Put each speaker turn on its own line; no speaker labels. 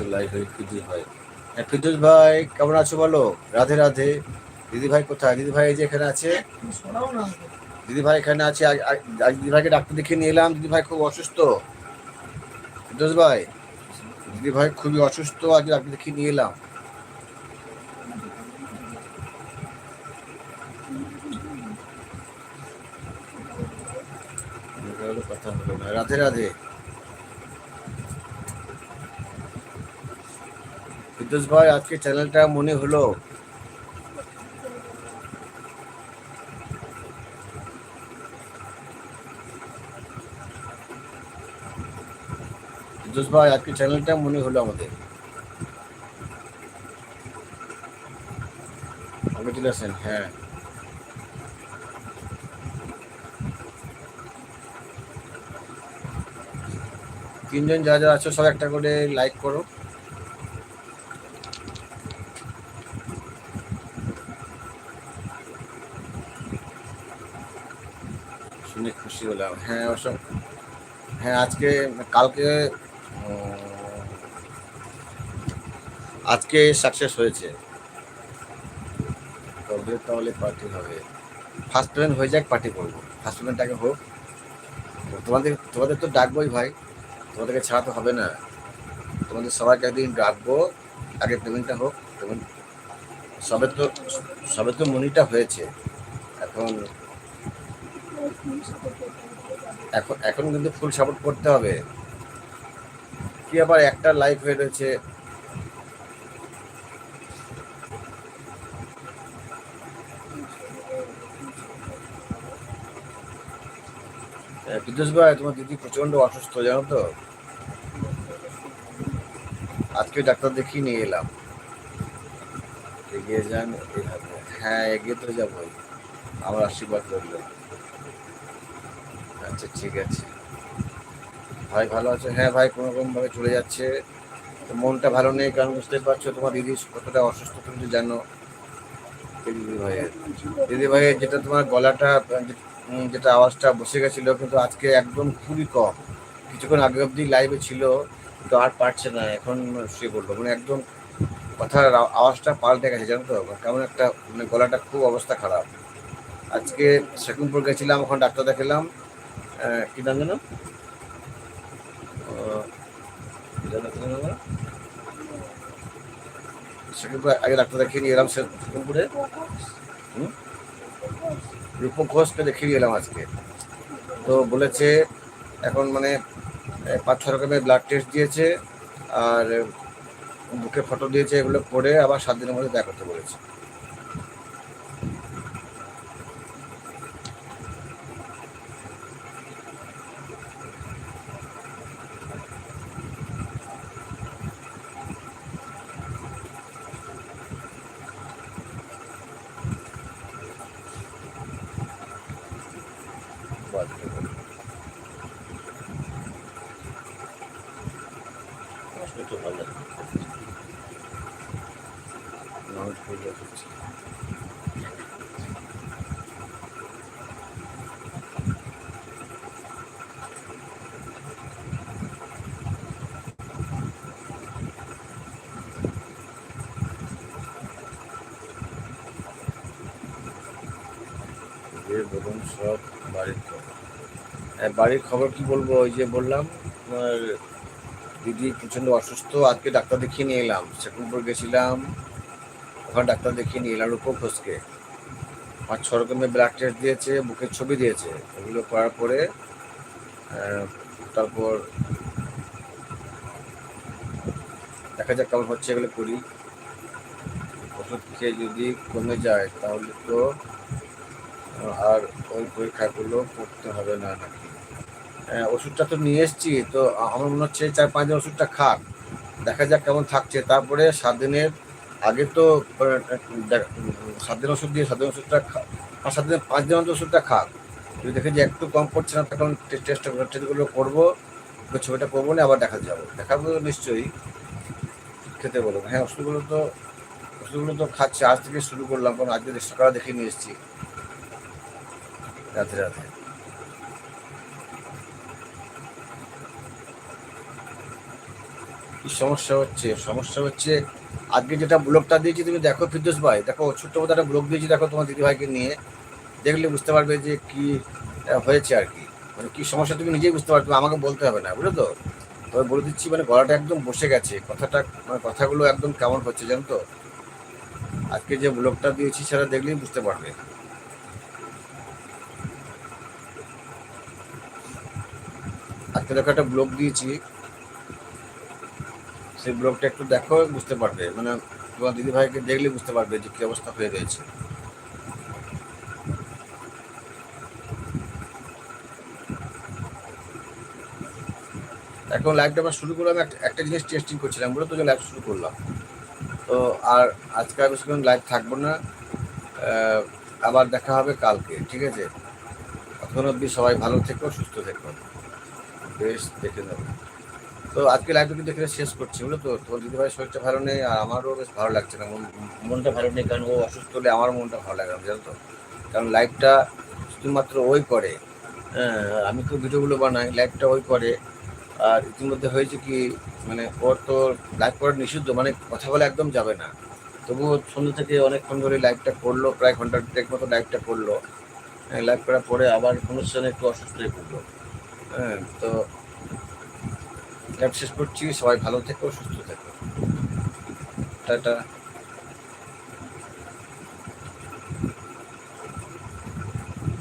তো লাইভ হয়ে ফিরোজ ভাই হ্যাঁ ফিরোজ ভাই, কেমন আছো বলো? রাধে রাধে। দিদি ভাই কোথায়? দিদি ভাই যে এখানে আছে? দিদি ভাই এখানে আছে। দিদি ভাইকে ডাক্তার দেখিয়ে নিয়ে এলাম। দিদি ভাই খুব অসুস্থ। ফিরোজ ভাই, দিদি ভাই খুবই অসুস্থ। আজ ডাক্তার দেখিয়ে নিয়ে এলাম। কথা হলো না। রাধে রাধে। ফিরোজ ভাই, আজকে চ্যানেলটা মনে হলো। ফিরোজ ভাই, আজকে চ্যানেলটা মনে হলো আমাদের। হ্যাঁ। তিনজন যা যা আছো সব একটা করে লাইক করো। শুনে খুশি হলাম। হ্যাঁ অবশ্য হ্যাঁ আজকে, কালকে আজকে সাকসেস হয়েছে। কবে তাহলে পার্টি হবে। ফার্স্ট পেমেন্ট হয়ে যাক পার্টি করব। ফার্স্ট পেমেন্ট আগে হোক তোমাদের তোমাদের তো ডাকবোই ভাই। তোমাদেরকে ছাড়া তো হবে না। তোমাদের সবাইকে একদিন ডাকবো। আগে পেমেন্টটা হোক। পেমেন্ট সবে তো সবে তো মনিটা হয়েছে। এখন এখন এখন কিন্তু ফুল সাপোর্ট করতে হবে। কি আবার একটা লাইফ হয়ে রয়েছে। বিদ্যুৎ ভাই, তোমার দিদি প্রচণ্ড অসুস্থ, জানো তো? আজকে ডাক্তার দেখিয়ে নিয়ে এলাম। এগিয়ে যান হ্যাঁ এগিয়ে তো যাবই। আমার আশীর্বাদ করল আচ্ছা ঠিক আছে। ভাই ভালো আছে? হ্যাঁ ভাই, কোনো রকম ভাবে চলে যাচ্ছে। তো মনটা ভালো নেই, কারণ বুঝতে পারছ তোমার দিদি কতটা অসুস্থ তুমি তো জানো। দিদি ভাইয়ের দিদি ভাইয়ের যেটা তোমার গলাটা যেটা আওয়াজটা বসে গেছিল, কিন্তু আজকে একদম খুবই কম। কিছুক্ষণ আগে অবধি লাইভে ছিল, কিন্তু আর পারছে না, এখন শুয়ে পড়ল। মানে একদম কথার আওয়াজটা পাল্টে গেছে, জানো তো? কেমন একটা মানে গলাটা খুব অবস্থা খারাপ। আজকে সেকুমপুর গেছিলাম, ওখানে ডাক্তার দেখালাম। কি আগে ডাক্তার দেখিয়ে নিয়ে এলাম সে- দেখিয়ে এলাম আজকে। তো বলেছে, এখন মানে পাঁচ ছ রকমের ব্লাড টেস্ট দিয়েছে, আর, বুকে ফটো দিয়েছে, এগুলো করে আবার সাত দিনের মধ্যে দেখা করতে বলেছে। লাগে। মানুষ বললে হচ্ছে। যে বলুন সব হ্যাঁ, বাড়ির খবর কি বলব? ওই যে বললাম তোমার দিদি প্রচণ্ড অসুস্থ আজকে ডাক্তার দেখিয়ে নিয়ে এলাম। সেকুমপুর গেছিলাম ওখানে ডাক্তার দেখিয়ে নিয়ে এলাম রূপক ঘোষকে পাঁচ ছ রকমের ব্লাড টেস্ট দিয়েছে বুকের ছবি দিয়েছে। এগুলো করার পরে তারপর দেখা যাক কেমন হচ্ছে এগুলো করি। ওষুধ খেয়ে যদি কমে যায় তাহলে তো আর ওই পরীক্ষাগুলো করতে হবে না নাকি ওষুধটা তো নিয়ে এসেছি, তো আমার মনে হচ্ছে চার পাঁচ দিন ওষুধটা খাক। দেখা যাক কেমন থাকছে। তারপরে সাত দিনের আগে তো সাত দিন ওষুধ দিয়ে সাত দিন ওষুধটা খা সাত দিন পাঁচ দিন ওষুধটা খাক। যদি দেখে যে একটু কম পড়ছে না, তখন টেস্ট টেস্টগুলো করব ছবিটা করব না, আবার দেখা যাব। দেখাবো নিশ্চয়ই। খেতে বলব হ্যাঁ ওষুধগুলো তো ওষুধগুলো তো খাচ্ছে। আজ থেকে শুরু করলাম, কারণ আজকে সকালে দেখে নিয়ে এসেছি। রাতে রাতে কি সমস্যা হচ্ছে? সমস্যা হচ্ছে, আজকে যেটা ব্লগটা দিয়েছি, তুমি দেখো ফিরদোস ভাই। দেখো ছোট্ট মতো একটা ব্লগ দিয়েছি, দেখো তোমার দিদিভাইকে নিয়ে। দেখলে বুঝতে পারবে যে কি হয়েছে আর কি। মানে কি সমস্যা, তুমি নিজেই বুঝতে পারবে, আমাকে বলতে হবে না, বুঝলো তো? তবে বলে দিচ্ছি মানে গলাটা একদম বসে গেছে। কথাটা মানে কথাগুলো একদম কেমন হচ্ছে জানো তো? আজকে যে ব্লগটা দিয়েছি, সেটা দেখলেই বুঝতে পারবে। আজকে দেখো একটা ব্লগ দিয়েছি। সেই ব্লগটা একটু দেখো, বুঝতে পারবে। মানে তোমার দিদি ভাইকে দেখলে বুঝতে পারবে যে কি অবস্থা হয়ে রয়েছে। এখন লাইভটা আবার শুরু করলাম, একটা জিনিস টেস্টিং করছিলাম বলে তো লাইভ শুরু করলাম। তো আর আজকে আর বেশিক্ষণ লাইভ থাকব না। আবার দেখা হবে কালকে, ঠিক আছে? তখন অব্দি সবাই ভালো থেকো, সুস্থ থেকো। বেশ, দেখে নেব। তো আজকে লাইভটা কিন্তু এখানে শেষ করছি, বুঝলো তো? তোমার দিদিভাইয়ের শরীরটা ভালো নেই, আর আমারও বেশ ভালো লাগছে না। মনটা ভালো নেই, কারণ ও অসুস্থ হলে আমার মনটা ভালো লাগে না জানো তো? কারণ লাইভটা শুধুমাত্র ওই করে। হ্যাঁ আমি তো ভিডিওগুলো বানাই লাইভটা ওই করে। আর ইতিমধ্যে হয়েছে কি মানে ওর তো লাইভ করা নিষিদ্ধ মানে কথা বলা একদম যাবে না। তবুও সন্ধ্যে থেকে অনেকক্ষণ ধরে লাইভটা করল, প্রায় ঘণ্টা দেড় মতো লাইভটা করল। লাইভ করার পরে আবার অনুষ্ঠানে একটু অসুস্থ হয়ে পড়ল। হ্যাঁ তো লাইভ শেষ করছি সবাই ভালো থেকো সুস্থ থেকো টাটা